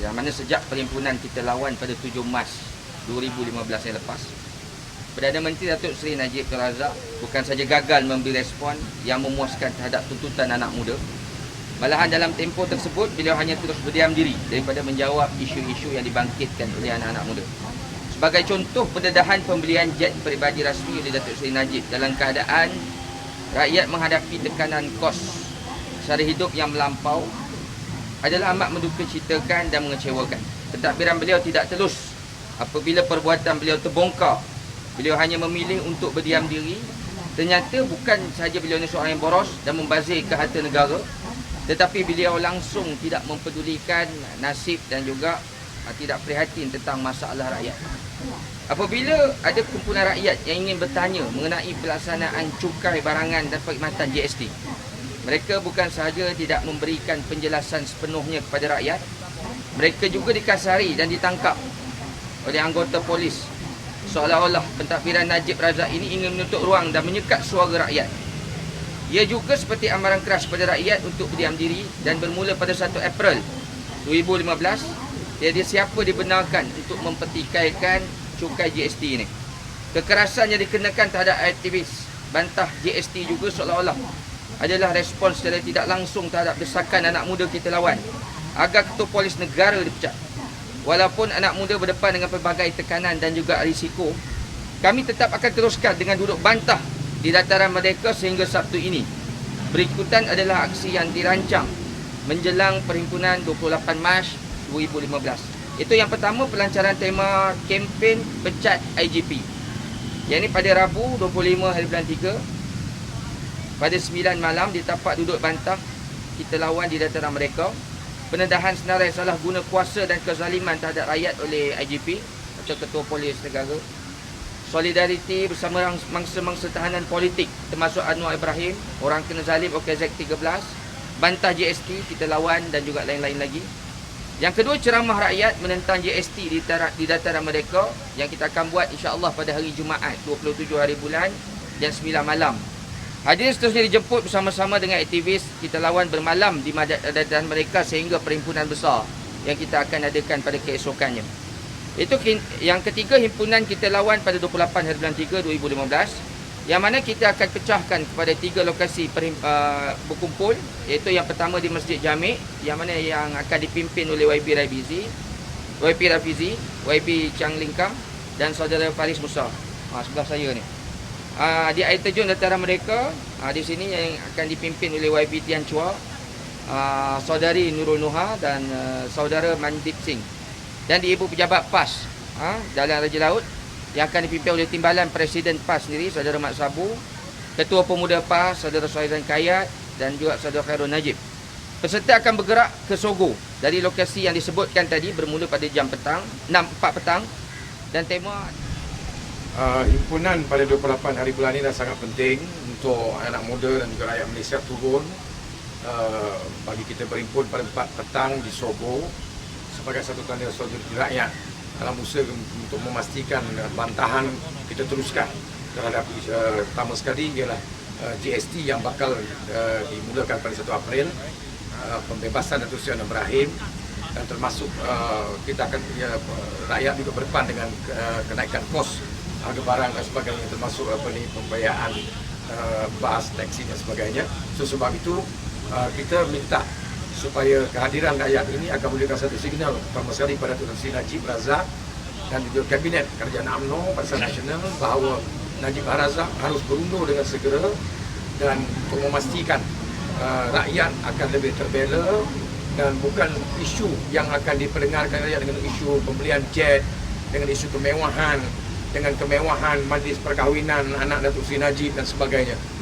yang mana sejak perhimpunan kita lawan pada 7 Mac 2015 yang lepas Perdana Menteri Datuk Seri Najib Razak bukan saja gagal memberi respon yang memuaskan terhadap tuntutan anak muda malahan dalam tempoh tersebut beliau hanya terus berdiam diri daripada menjawab isu-isu yang dibangkitkan oleh anak-anak muda. Sebagai contoh pendedahan pembelian jet peribadi rasmi oleh Datuk Seri Najib dalam keadaan rakyat menghadapi tekanan kos sara hidup yang melampau adalah amat menduka citakan dan mengecewakan. Pentadbiran beliau tidak telus apabila perbuatan beliau terbongkar. Beliau hanya memilih untuk berdiam diri. Ternyata bukan sahaja beliau ini seorang yang boros dan membazir ke harta negara. Tetapi beliau langsung tidak mempedulikan nasib dan juga ah, tidak prihatin tentang masalah rakyat. Apabila ada kumpulan rakyat yang ingin bertanya mengenai pelaksanaan cukai barangan dan perkhidmatan GST, mereka bukan sahaja tidak memberikan penjelasan sepenuhnya kepada rakyat, mereka juga dikasari dan ditangkap oleh anggota polis seolah-olah pentadbiran Najib Razak ini ingin menutup ruang dan menyekat suara rakyat. Ia juga seperti amaran keras kepada rakyat untuk berdiam diri dan bermula pada 1 April 2015, tiada siapa dibenarkan untuk mempertikaikan cukai GST ini. Kekerasan yang dikenakan terhadap aktivis bantah GST juga seolah-olah adalah respons secara tidak langsung terhadap desakan anak muda kita lawan agar ketua polis negara dipecat. Walaupun anak muda berdepan dengan pelbagai tekanan dan juga risiko, kami tetap akan teruskan dengan duduk bantah di dataran mereka sehingga Sabtu ini. Berikutan adalah aksi yang dirancang menjelang perhimpunan 28 Mac 2015. Itu yang pertama pelancaran tema kempen pecat IGP. Yang ini pada Rabu 25 hari bulan 3 pada 9 malam di tapak duduk bantah kita lawan di dataran mereka. Pendedahan senarai salah guna kuasa dan kezaliman terhadap rakyat oleh IGP atau Ketua Polis Negara. Solidariti bersama mangsa-mangsa tahanan politik termasuk Anwar Ibrahim, orang kena zalim OKZ 13, bantah GST kita lawan dan juga lain-lain lagi. Yang kedua ceramah rakyat menentang GST di, dataran, di dataran mereka yang kita akan buat insya-Allah pada hari Jumaat 27 hari bulan jam 9 malam Hadirin seterusnya dijemput bersama-sama dengan aktivis kita lawan bermalam di madatan mereka sehingga perhimpunan besar yang kita akan adakan pada keesokannya. Itu yang ketiga himpunan kita lawan pada 28 hari bulan 3 2015 yang mana kita akan pecahkan kepada tiga lokasi perhim, uh, berkumpul iaitu yang pertama di Masjid Jamik yang mana yang akan dipimpin oleh YB Rafizi, YB Rafizi, YB Chang Lingkam dan saudara Faris Musa. Ha, sebelah saya ni. Uh, di air terjun dataran mereka uh, di sini yang akan dipimpin oleh YB Tian Chua, uh, saudari Nurul Nuha dan uh, saudara Mandip Singh. Dan di ibu pejabat PAS uh, dalam Raja Laut yang akan dipimpin oleh timbalan Presiden PAS sendiri, saudara Mat Sabu, Ketua Pemuda PAS, saudara Suhaizan Kayat dan juga saudara Khairul Najib. Peserta akan bergerak ke Sogo dari lokasi yang disebutkan tadi bermula pada jam petang, 6, 4 petang dan tema uh, himpunan pada 28 hari bulan ini dah sangat penting untuk anak muda dan juga rakyat Malaysia turun. Uh, bagi kita berhimpun pada 4 petang di Sogo sebagai satu tanda solidariti rakyat dalam usaha untuk memastikan bantahan kita teruskan terhadap uh, pertama sekali ialah uh, GST yang bakal uh, dimulakan pada 1 April. Uh, pembebasan Datuk Seri Ibrahim dan termasuk uh, kita akan uh, rakyat juga berdepan dengan uh, kenaikan kos harga barang dan sebagainya termasuk apa ni pembayaran uh, bas, taksi dan sebagainya. So, sebab itu uh, kita minta supaya kehadiran rakyat ini akan memberikan satu signal pertama sekali kepada Tuan Sri Najib Razak dan juga Kabinet Kerajaan UMNO Pasal Nasional bahawa Najib Razak harus berundur dengan segera dan untuk memastikan uh, rakyat akan lebih terbela dan bukan isu yang akan diperdengarkan rakyat dengan isu pembelian jet dengan isu kemewahan dengan kemewahan majlis perkahwinan anak Datuk Sri Najib dan sebagainya.